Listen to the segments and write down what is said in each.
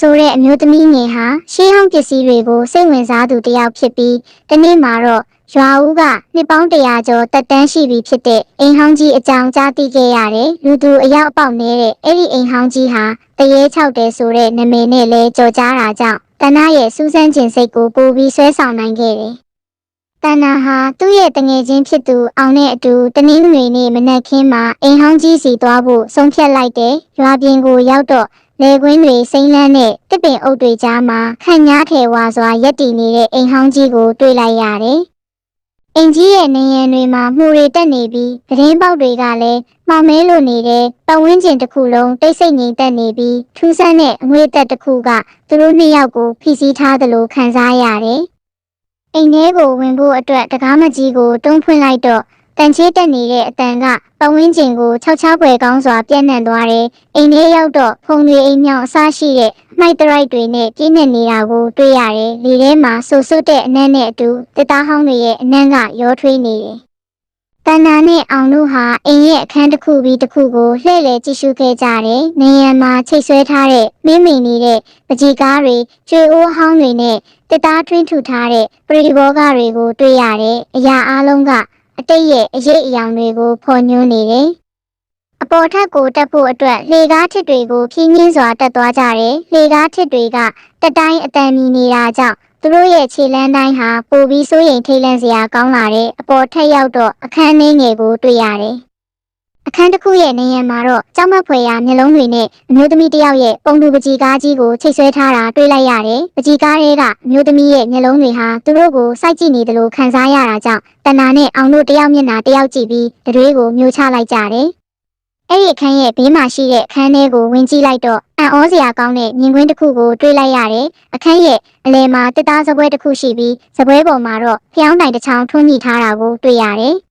ဆိုတဲ့အမျိုးသမီးငယ်ဟာရှေးဟောင်းပစ္စည်းတွေကိုစိတ်ဝင်စားသူတစ်ယောက်ဖြစ်ပြီးတနေ့မှာတော့ရွာဦးကနှစ်ပေါင်းတရာကျော်တက်တန်းရှိပြီဖြစ်တဲ့အိမ်ဟောင်းကြီးအကြောင်းကြားသိခဲ့ရတယ်လူသူအယောက်အပေါက်နေတဲ့အဲ့ဒီအိမ်ဟောင်းကြီးဟာတရေချောက်တယ်ဆိုတဲ့နာမည်နဲ့လဲကြော်ကြားတာကြောင့်တနာရဲ့စူးစမ်းခြင်းစိတ်ကိုပိုပြီးဆွဲဆောင်နိုင်ခဲ့တယ်တန်နာဟာသူ့ရဲ့တငယ်ချင်းဖြစ်သူအောင်နဲ့အတူတနင်္ဂနွေနေ့မနက်ခင်းမှာအိမ်ဟောင်းကြီးစီသွားဖို့ဆုံးဖြတ်လိုက်တယ်။ရွာပြင်ကိုရောက်တော့ လေကွင်းတွေစိမ့်လန်းတဲ့တစ်ပင်အုပ်တွေကြားမှာခန့်ညားထဲဝါစွာရက်တည်နေတဲ့အိမ်ဟောင်းကြီးကိုတွေ့လိုက်ရတယ်။အိမ်ကြီးရဲ့နေရန်တွေမှာမှုတွေတက်နေပြီးသတင်းပေါက်တွေကလည်းမှောင်မဲလိုနေတဲ့ပတ်ဝန်းကျင်တစ်ခုလုံးတိတ်ဆိတ်ငြိမ်သက်နေပြီးထူးဆန်းတဲ့အငွေသက်တစ်ခုကသူတို့နှစ်ယောက်ကိုဖိစီးထားသလိုခံစားရတယ်။အိမ်ထဲကိုဝင်ဖို့အတွက်တကားမကြီးကိုတွန်းဖွင့်လိုက်တော့ တန်ချေးတက်နေတဲ့အတန်ကပတ်ဝန်းကျင်ကိုခြောက်ခြားပွေကောင်းစွာပြန့်နှံ့သွားတယ်။အိမ်ထဲရောက်တော့ဖုံတွေအိမ်မြောင်အစားရှိတဲ့မိုက်တရိုက်တွေနဲ့ပြည့်နေနေတာကိုတွေ့ရတယ်။လေထဲမှာဆူဆွတ်တဲ့အနံ့နဲ့အတူတစ်သားဟောင်းတွေရဲ့အနံ့ကရောထွေးနေတယ်။တန်နာနဲ့အောင်တို့ဟာအိမ်ရဲ့အခန်းတစ်ခုပြီးတစ်ခုကိုလှည့်လည်ကြည့်ရှုခဲ့ကြတယ်။နေရန်မှာချိတ်ဆွဲထားတဲ့မင်းမင်နေတဲ့ပကြီးကားတွေကျွေအိုးဟောင်းတွေနဲ့တစ်သားထွင်းထူထားတဲ့ပရိဘောဂတွေကိုတွေ့ရတယ်။အရာအလုံးက အတိတ်ရဲ့အရေးအယောင်တွေကိုဖော်ညွှန်းနေတယ်။အပေါ်ထပ်ကိုတက်ဖို့အတွက်လေကားထစ်တွေကိုဖြင်းညင်းစွာတက်သွားကြတယ်။လေကားထစ်တွေကတက်တိုင်းအတန်မီနေတာကြောင့်သူတို့ရဲ့ခြေလမ်းတိုင်းဟာပိုပြီးစိုးရိမ်ထိတ်လန့်စရာကောင်းလာတဲ့အပေါ်ထက်ရောက်တော့အခန်းနှင်းငယ်ကိုတွေ့ရတယ်။ အခန်းတစ်ခုရဲ့နေရံမှာတော့ကြောက်မက်ဖွယ်ရာမျက်လုံးတွေနဲ့အမျိုးသမီးတစ်ယောက်ရဲ့ပုံတူပကြီးကားကြီးကိုချိတ်ဆွဲထားတာတွေ့လိုက်ရတယ်။ပကြီးကားတွေကအမျိုးသမီးရဲ့မျက်လုံးတွေဟာသူတို့ကိုစိုက်ကြည့်နေတယ်လို့ခံစားရတာကြောင့်တဏ္ဍာနဲ့အောင်တို့တယောက်မျက်နှာတယောက်ကြည့်ပြီးတတွေကိုမျိုးချလိုက်ကြတယ်။အဲ့ဒီအခန်းရဲ့ဘေးမှာရှိတဲ့အခန်းထဲကိုဝင်ကြည့်လိုက်တော့အံ့ဩစရာကောင်းတဲ့မြင်ကွင်းတစ်ခုကိုတွေ့လိုက်ရတယ်။အခန်းရဲ့အလယ်မှာတစ်သားစပွဲတစ်ခုရှိပြီးစပွဲပေါ်မှာတော့ဖျောင်းတိုင်တစ်ချောင်းထွန်းညှိထားတာကိုတွေ့ရတယ်။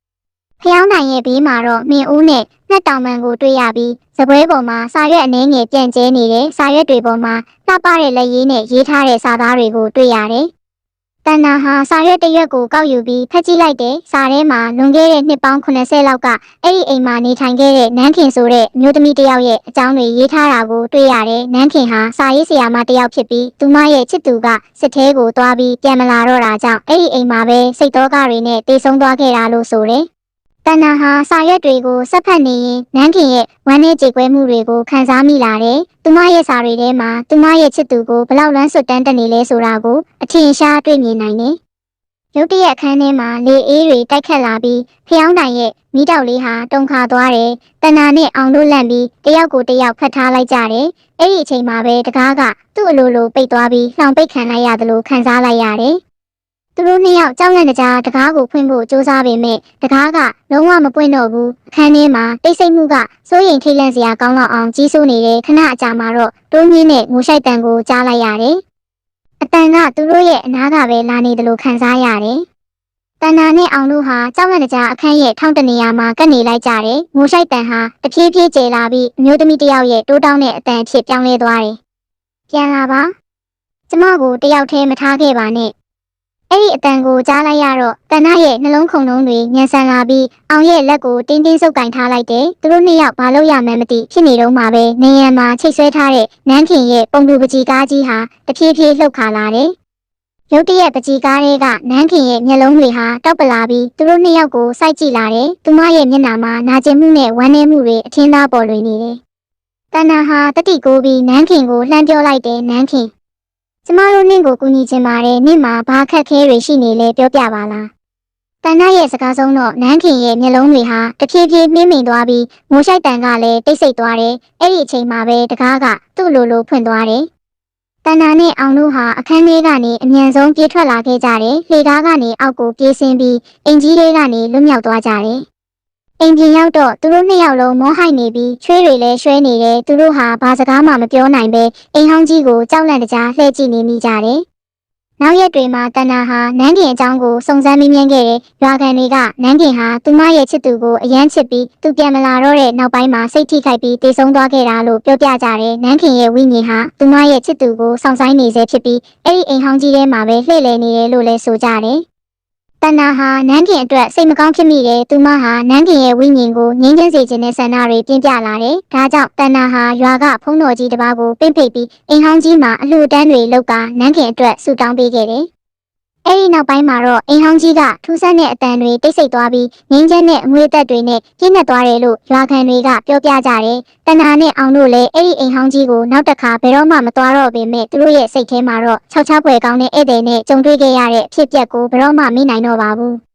ဖျောင်းတိုင်ရဲ့ဘေးမှာတော့မင်းဦးနဲ့ငှက်တောင်ပန်ကိုတွေ့ရပြီးစပွဲပေါ်မှာစာရွက်အနှဲငယ်ပြန့်ကျဲနေတဲ့စာရွက်တွေပေါ်မှာလှပတဲ့လက်ရည်နဲ့ရေးထားတဲ့စာသားတွေကိုတွေ့ရတယ်။တန်နာဟာစာရွက်တစ်ရွက်ကိုကောက်ယူပြီးဖတ်ကြည့်လိုက်တဲ့စာထဲမှာလွန်ခဲ့တဲ့နှစ်ပေါင်း80လောက်ကအဲ့ဒီအိမ်မှာနေထိုင်ခဲ့တဲ့နန်းခင်ဆိုတဲ့မျိုးသမီးတစ်ယောက်ရဲ့အကြောင်းတွေရေးထားတာကိုတွေ့ရတယ်။နန်းခင်ဟာစာရေးဆရာမတစ်ယောက်ဖြစ်ပြီးသူမရဲ့ချစ်သူကစစ်သေးကိုသွားပြီးပြန်မလာတော့တာကြောင့်အဲ့ဒီအိမ်မှာပဲစိတ်တော့ကတွေနဲ့တေဆုံးသွားခဲ့တာလို့ဆိုတယ်။ တန်နာဟာစာရွက်တွေကိုစက်ဖတ်နေရင်နန်းခင်ရဲ့ဝမ်းနည်းကြေကွဲမှုတွေကိုခံစားမိလာတယ်။သူမရဲ့စာတွေထဲမှာသူမရဲ့ချစ်သူကိုဘလောက်လန်းဆွတ်တန်းတက်နေလဲဆိုတာကိုအထင်ရှားတွေ့မြင်နိုင်တယ်။ရုတ်တရက်အခန်းထဲမှာလေအေးတွေတိုက်ခတ်လာပြီးဖျောင်းတိုင်ရဲ့မိတောက်လေးဟာတုန်ခါသွားတယ်။တန်နာနဲ့အောင်တို့လန့်ပြီးတယောက်ကိုတယောက်ဖတ်ထားလိုက်ကြတယ်။အဲ့ဒီအချိန်မှာပဲတကားကသူ့အလိုလိုပိတ်သွားပြီးလှောင်ပိတ်ခံလိုက်ရတယ်လို့ခံစားလိုက်ရတယ်။ သူတို့နှစ်ယောက်ကြောက်လန့်ကြတကားကိုဖွင့်ဖို့စူးစမ်းပေမဲ့တကားကလုံးဝမပွင့်တော့ဘူးအခန်းထဲမှာတိတ်ဆိတ်မှုကစိုးရိမ်ထိတ်လန့်စရာကောင်းတော့အောင်ကြီးစိုးနေတဲ့ခဏအကြာမှာတော့တိုးမြင့်နဲ့ငိုရှိုက်တန်ကိုကြားလိုက်ရတယ်အတန်ကသူတို့ရဲ့အနားကပဲလာနေတယ်လို့ခံစားရတယ်တန်နာနဲ့အောင်တို့ဟာကြောက်လန့်ကြအခန်းရဲ့ထောင်တနေရာမှာကပ်နေလိုက်ကြတယ်ငိုရှိုက်တန်ဟာတဖြည်းဖြည်းကျေလာပြီးအမျိုးသမီးတစ်ယောက်ရဲ့တိုးတောင်းတဲ့အတန်အဖြစ်ပြောင်းလဲသွားတယ်ပြန်လာပါကျမကိုတယောက်တည်းမထားခဲ့ပါနဲ့ အဲ့ဒီအတန်ကိုကြားလိုက်ရတော့တဏ္ဍရဲ့နှလုံးခုန်လုံးတွေညံဆန်လာပြီးအောင်ရဲ့လက်ကိုတင်းတင်းဆုပ်ကင်ထားလိုက်တယ်။သူတို့နှစ်ယောက်ဘာလို့ရမှန်းမသိဖြစ်နေတော့မှပဲနေရန်မှာချိတ်ဆွဲထားတဲ့နန်းခင်ရဲ့ပုံတူပကြီးကားကြီးဟာတဖြည်းဖြည်းလှုပ်ခါလာတယ်။ရုတ်တရက်ပကြီးကားတွေကနန်းခင်ရဲ့မျက်လုံးတွေဟာတောက်ပလာပြီးသူတို့နှစ်ယောက်ကိုစိုက်ကြည့်လာတယ်။သူမရဲ့မျက်နှာမှာနာကျင်မှုနဲ့ဝမ်းနည်းမှုတွေအထင်သာပေါ်လွင်နေတယ်။တဏ္ဍဟာတတိကိုပြီးနန်းခင်ကိုလှမ်းပြောလိုက်တယ်နန်းခင် ကျမတို့နင့်ကိုကူညီချင်ပါတယ်နင့်မှာဘာအခက်ခဲတွေရှိနေလဲပြောပြပါလားတန်နာရဲ့စကားဆုံးတော့နန်းခင်ရဲ့မျက်လုံးတွေဟာတဖြည်းဖြည်းနှင်းမိန်သွားပြီးမိုးရှိုက်တန်ကလည်းတိတ်ဆိတ်သွားတယ်အဲ့ဒီအချိန်မှာပဲတကားကသူ့လိုလိုဖွင့်သွားတယ်တန်နာနဲ့အောင်တို့ဟာအခန်းထဲကနေအမြန်ဆုံးပြေးထွက်လာခဲ့ကြတယ်လေကားကနေအောက်ကိုပြေးဆင်းပြီးအင်ကြီးလေးကနေလွတ်မြောက်သွားကြတယ် အိမ်ပြင်ရောက်တော့သူတို့နှစ်ယောက်လုံးမောဟိုက်နေပြီးချွေးတွေလည်းရွှဲနေတယ်သူတို့ဟာဘာစကားမှမပြောနိုင်ပဲအိမ်ဟောင်းကြီးကိုကြောက်လန့်တကြားလှည့်ကြည့်နေမိကြတယ်။နောက်ရက်တွေမှာတန်နာဟာနန်းခင်အကြောင်းကိုစုံစမ်းမေးမြန်းခဲ့တဲ့ရွာခံတွေကနန်းခင်ဟာသူမရဲ့ချစ်သူကိုအယမ်းချစ်ပြီးသူပြန်မလာတော့တဲ့နောက်ပိုင်းမှာစိတ်ထိခိုက်ပြီးတေဆုံးသွားခဲ့တာလို့ပြောပြကြတယ်။နန်းခင်ရဲ့ဝိညာဉ်ဟာသူမရဲ့ချစ်သူကိုစောင့်ဆိုင်နေစေဖြစ်ပြီးအဲ့ဒီအိမ်ဟောင်းကြီးထဲမှာပဲလှည့်လည်နေတယ်လို့လည်းဆိုကြတယ်။ တတဏ္ဍာဟာနန်းခင်အတွက်စိတ်မကောင်းဖြစ်မိတယ်သူမဟာနန်းခင်ရဲ့ဝိညာဉ်ကိုငြိမ်းချမ်းစေခြင်းနဲ့ဆန္ဒတွေပြင်းပြလာတယ်ဒါကြောင့်တဏ္ဍာဟာရွာကဖုံးတော်ကြီးတစ်ပါးကိုပင့်ဖိတ်ပြီးအိမ်ဟောင်းကြီးမှာအလှူဒန်းတွေလုပ်ကာနန်းခင်အတွက်ဆုတောင်းပေးခဲ့တယ် အဲ့ဒီနောက်ပိုင်းမှာတော့အိမ်ဟောင်းကြီးကထူးဆန်းတဲ့အတန်တွေတိတ်ဆိတ်သွားပြီးငင်းချက်နဲ့အငွေသက်တွေနဲ့ပြင်းနဲ့သွားတယ်လို့ရွာခံတွေကပြောပြကြတယ်။တဏ္ဍာနဲ့အောင်တို့လည်းအဲ့ဒီအိမ်ဟောင်းကြီးကိုနောက်တစ်ခါဘယ်တော့မှမသွားတော့ပေမဲ့သူတို့ရဲ့စိတ်ထဲမှာတော့ခြောက်ခြားပွဲကောင်းတဲ့ဧည့်သည်နဲ့ကြုံတွေ့ခဲ့ရတဲ့အဖြစ်အပျက်ကိုဘယ်တော့မှမေ့နိုင်တော့ပါဘူး။